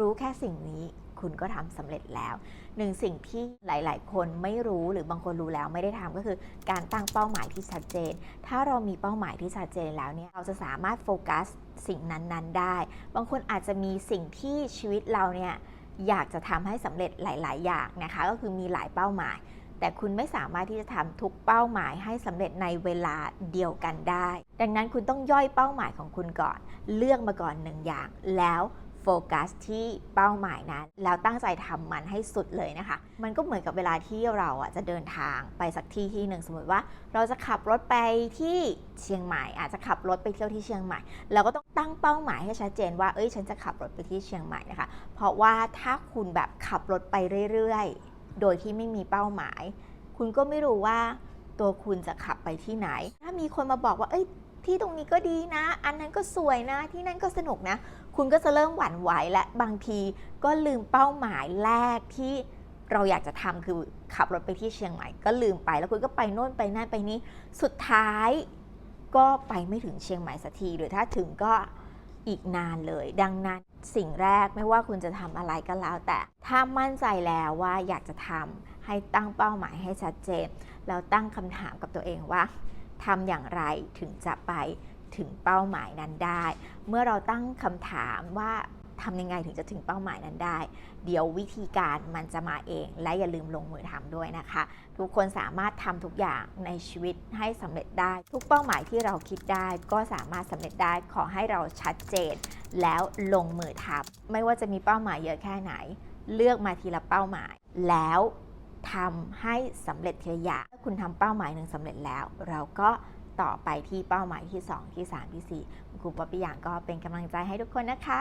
รู้แค่สิ่งนี้คุณก็ทำสำเร็จแล้ว หนึ่งสิ่งที่หลาย ๆ คนไม่รู้หรือบางคนรู้แล้วไม่ได้ทำก็คือการตั้งเป้าหมายที่ชัดเจน ถ้าเรามีเป้าหมายที่ชัดเจนแล้วเนี่ยเราจะสามารถโฟกัสสิ่งนั้น ๆ ได้ บางคนอาจจะมีสิ่งที่ชีวิตเราเนี่ยอยากจะทำให้สำเร็จหลาย ๆ อย่างนะคะ ก็คือมีหลายเป้าหมาย แต่คุณไม่สามารถที่จะทำทุกเป้าหมายให้สำเร็จในเวลาเดียวกันได้ ดังนั้นคุณต้องย่อยเป้าหมายของคุณก่อน เลือกมาก่อนหนึ่งอย่างแล้ว โฟกัสที่เป้าหมายนั้น แล้วตั้งใจทำมันให้สุดเลยนะคะ มันก็เหมือนกับเวลาที่เราอะจะเดินทางไปสักที่ที่หนึ่งสมมติว่า เราจะขับรถไปที่เชียงใหม่ อาจจะขับรถไปเที่ยวที่เชียงใหม่ เราก็ต้องตั้งเป้าหมายให้ชัดเจนว่าเอ้ยฉันจะขับรถไปที่เชียงใหม่นะคะ เพราะว่าถ้าคุณแบบขับรถไปเรื่อยๆ โดยที่ไม่มีเป้าหมาย คุณก็ไม่รู้ว่าตัวคุณจะขับไปที่ไหน ถ้ามีคนมาบอกว่า เอ้ย ที่ตรงนี้ก็ดีนะ อันนั้นก็สวยนะ ที่นั่นก็สนุกนะ คุณก็จะเริ่มหวั่นไหวและบางทีก็ลืมเป้าหมายแรกที่เราอยากจะทำคือขับรถไปที่เชียงใหม่ก็ลืมไป แล้วคุณก็ไปโน่นไปนั่นไปนี่สุดท้ายก็ไปไม่ถึงเชียงใหม่สักทีหรือถ้าถึงก็อีกนานเลย ดังนั้นสิ่งแรกไม่ว่าคุณจะทำอะไรก็แล้ว แต่ถ้ามั่นใจแล้วว่าอยากจะทำให้ตั้งเป้าหมายให้ชัดเจน แล้วตั้งคำถามกับตัวเองว่า ทำอย่างไรถึงจะไปถึงเป้าหมายนั้นได้ เมื่อเราตั้งคำถามว่าทำยังไงถึงจะถึงเป้าหมายนั้นได้ เดี๋ยววิธีการมันจะมาเอง และอย่าลืมลงมือทำด้วยนะคะ ทุกคนสามารถทำทุกอย่างในชีวิตให้สำเร็จได้ ทุกเป้าหมายที่เราคิดได้ ก็สามารถสำเร็จได้ขอให้เราชัดเจน แล้วลงมือทำไม่ว่าจะมีเป้าหมายเยอะแค่ไหน เลือกมาทีละเป้าหมาย แล้ว ทำให้สำเร็จทีละอย่างถ้าคุณทำเป้าหมายหนึ่งสำเร็จแล้ว เราก็ต่อไปที่เป้าหมายที่ 2 ที่ 3 ที่4คุณครูป๊อปปี้อย่างก็เป็นกำลังใจให้ทุกคนนะคะ